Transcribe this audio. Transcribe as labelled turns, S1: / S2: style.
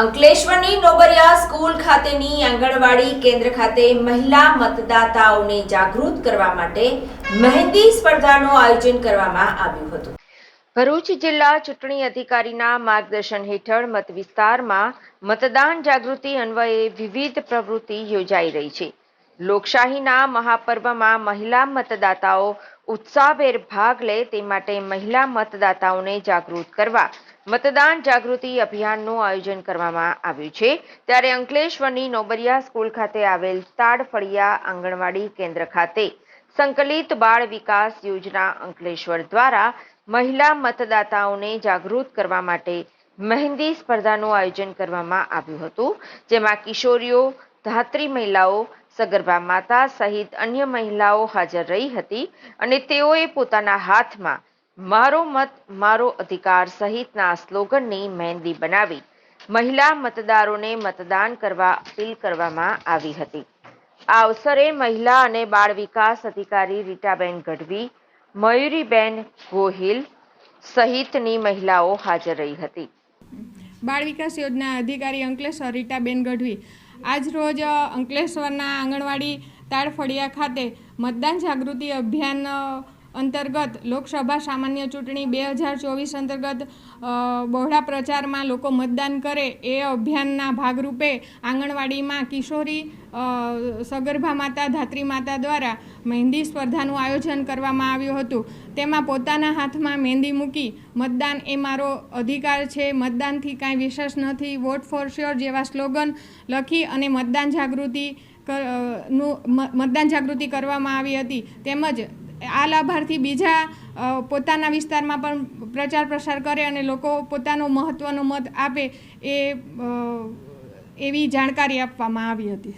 S1: અંકલેશ્વરની નોબરિયા school ખાતેની આંગણવાડી કેન્દ્ર ખાતે મહિલા મતદાતાઓને જાગૃત કરવા માટે મહેંદી સ્પર્ધાનું આયોજન કરવામાં આવ્યું હતું. ભરૂચ જિલ્લા ચૂંટણી અધિકારીના માર્ગદર્શન હેઠળ મત વિસ્તારમાં મતદાન જાગૃતિ અન્વયે વિવિધ પ્રવૃત્તિ યોજાઈ રહી છે. લોકશાહીના મહાપર્વમાં મહિલા મતદાતાઓ ઉત્સાહભેર ભાગ લે તે માટે મહિલા મતદાતાઓને જાગૃત કરવા, મતદાન જાગૃતિ અભિયાનનું આયોજન કરવામાં આવ્યું છે. ત્યારે અંકલેશ્વરની નોબરિયા સ્કૂલ ખાતે આવેલ તાડફળિયા આંગણવાડી કેન્દ્ર ખાતે સંકલિત બાળ વિકાસ યોજના અંકલેશ્વર દ્વારા મહિલા મતદાતાઓને જાગૃત કરવા માટે મહેંદી સ્પર્ધાનું આયોજન કરવામાં આવ્યું હતું, જેમાં કિશોરીઓ, ધાત્રી મહિલાઓ સગર્ભા માતા સહિત અન્ય મહિલાઓ હાજર રહી હતી અને તેઓએ પોતાના હાથમાં મારો મત, મારો અધિકાર સહિતના સ્લોગનની મહેંદી બનાવી મહિલા મતદારોને મતદાન કરવા અપીલ કરવામાં આવી હતી. આ અવસરે મહિલા અને બાળ વિકાસ અધિકારી રીટાબેન ગઢવી, મયુરીબેન ગોહિલ સહિતની મહિલાઓ હાજર રહી હતી.
S2: બાળ વિકાસ યોજના અધિકારી અંકલેશ્વર રીટાબેન ગઢવી આજ રોજ અંકલેશ્વરના આંગણવાડી તાળફળિયા ખાતે મતદાન જાગૃતિ અભિયાન અંતર્ગત લોકસભા સામાન્ય ચૂંટણી બે હજાર ચોવીસ અંતર્ગત બહોળા પ્રચારમાં લોકો મતદાન કરે એ અભિયાનના ભાગરૂપે આંગણવાડીમાં કિશોરી સગર્ભા માતા, ધાત્રી માતા દ્વારા મહેંદી સ્પર્ધાનું આયોજન કરવામાં આવ્યું હતું. તેમાં પોતાના હાથમાં મહેંદી મૂકી મતદાન એ મારો અધિકાર છે. મતદાનથી કાંઈ વિશેષ નથી. વોટ ફોર શ્યોર જેવા સ્લોગન લખી અને મતદાન જાગૃતિ નું મતદાન જાગૃતિ કરવામાં આવી હતી. તેમજ આ લાભાર્થી બીજા પોતાના વિસ્તારમાં પણ પ્રચાર પ્રસાર કરે અને લોકો પોતાનો મહત્ત્વનો મત આપે એ એવી જાણકારી આપવામાં આવી હતી.